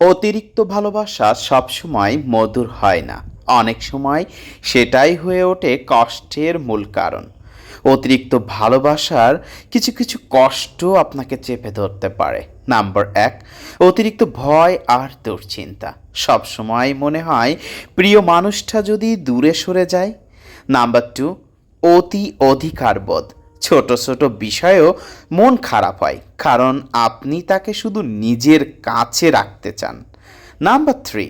অতিরিক্ত ভালোবাসা সবসময় মধুর হয় না। অনেক সময় সেটাই হয়ে ওঠে কষ্টের মূল কারণ। অতিরিক্ত ভালোবাসার কিছু কিছু কষ্ট আপনাকে চেপে ধরতে পারে। নাম্বার এক, অতিরিক্ত ভয় আর দুশ্চিন্তা। সবসময় মনে হয় প্রিয় মানুষটা যদি দূরে সরে যায়। নাম্বার টু, অতি অধিকারবোধ। ছোট ছোট বিষয়েও মন খারাপ হয়, কারণ আপনি তাকে শুধু নিজের কাছে রাখতে চান। নাম্বার থ্রি,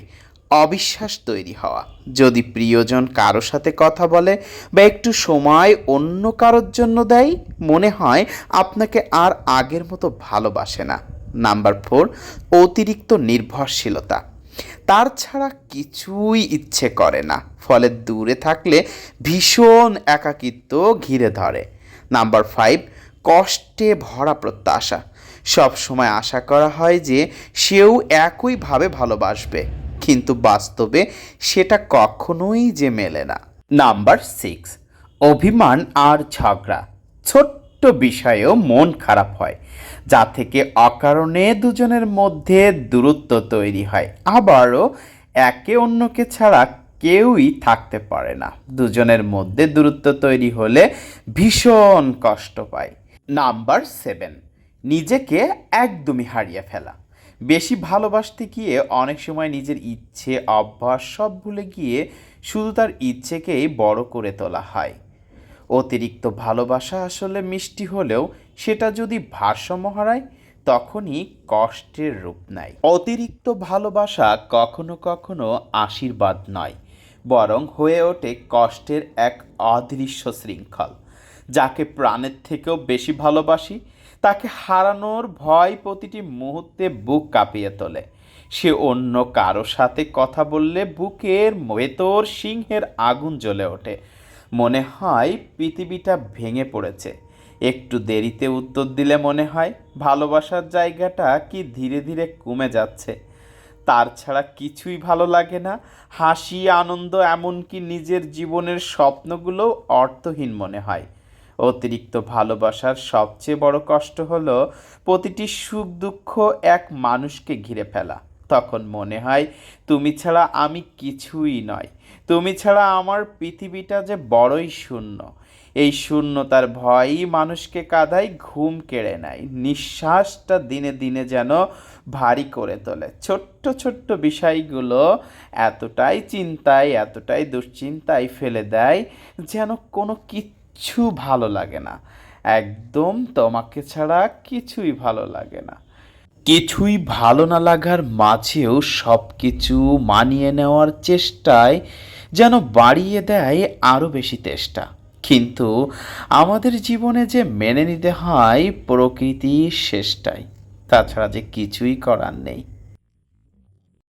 অবিশ্বাস তৈরি হওয়া। যদি প্রিয়জন কারও সাথে কথা বলে বা একটু সময় অন্য কারোর জন্য দেয়, মনে হয় আপনাকে আর আগের মতো ভালোবাসে না। নাম্বার ফোর, অতিরিক্ত নির্ভরশীলতা। তার ছাড়া কিছুই ইচ্ছে করে না, ফলে দূরে থাকলে ভীষণ একাকিত্ব ঘিরে ধরে। নাম্বার ফাইভ, কষ্টে ভরা প্রত্যাশা। সব সময় আশা করা হয় যে সেও একইভাবে ভালোবাসবে, কিন্তু বাস্তবে সেটা কখনোই যে মেলে না। নাম্বার সিক্স, অভিমান আর ঝগড়া। ছোট্ট বিষয়েও মন খারাপ হয়, যা থেকে অকারণে দুজনের মধ্যে দূরত্ব তৈরি হয়। আবারও একে অন্যকে ছাড়া কেউই থাকতে পারে না। দুজনের মধ্যে দূরত্ব তৈরি হলে ভীষণ কষ্ট পায়। নাম্বার সেভেন, নিজেকে একদমই হারিয়ে ফেলা। বেশি ভালোবাসতে গিয়ে অনেক সময় নিজের ইচ্ছে, অভ্যাস সব ভুলে গিয়ে শুধু তার ইচ্ছেকেই বড় করে তোলা হয়। অতিরিক্ত ভালোবাসা আসলে মিষ্টি হলেও সেটা যদি ভারসাম্য হারায়, তখনই কষ্টের রূপ নেয়। অতিরিক্ত ভালোবাসা কখনো কখনো আশীর্বাদ নয়। বরং হয়ে ওঠে কষ্টের এক অদৃশ্য শৃঙ্খল। যাকে প্রাণের থেকেও বেশি ভালোবাসি, তাকে হারানোর ভয় প্রতিটি মুহূর্তে বুক কাঁপিয়ে তোলে। সে অন্য কারও সাথে কথা বললে বুকের ভেতর সিংহের আগুন জ্বলে ওঠে। মনে হয় পৃথিবীটা ভেঙে পড়েছে। একটু দেরিতে উত্তর দিলে মনে হয় ভালোবাসার জায়গাটা কি ধীরে ধীরে কমে যাচ্ছে। তার ছাড়া কিছুই ভালো লাগে না। হাসি, আনন্দ এমনকি নিজের জীবনের স্বপ্নগুলো অর্থহীন মনে হয়। অতিরিক্ত ভালোবাসার সবচেয়ে বড় কষ্ট হলো প্রতিটি সুখ দুঃখ এক মানুষকে ঘিরে ফেলা। তখন মনে হয়, তুমি ছাড়া আমি কিছুই নয়। তুমি ছাড়া আমার পৃথিবীটা যে বড়ই শূন্য। এই শূন্যতার ভয়ই মানুষকে কাদায়, ঘুম কেড়ে নেয়। নিঃশ্বাসটা দিনে দিনে যেন ভারী করে তোলে। ছোট্ট ছোট্ট বিষয়গুলো এতটাই চিন্তায়, এতটাই দুশ্চিন্তায় ফেলে দেয় যেন কোনো কিচ্ছু ভালো লাগে না। একদম তোমাকে ছাড়া কিছুই ভালো লাগে না। কিছুই ভালো না লাগার মাঝেও সব কিছু মানিয়ে নেওয়ার চেষ্টায় যেন বাড়িয়ে দেয় আরও বেশি চেষ্টা কিন্তু আমাদের জীবনে যে মেনে নিতে হয় প্রকৃতি শেষটাই তাছাড়া যে কিছুই করার নেই।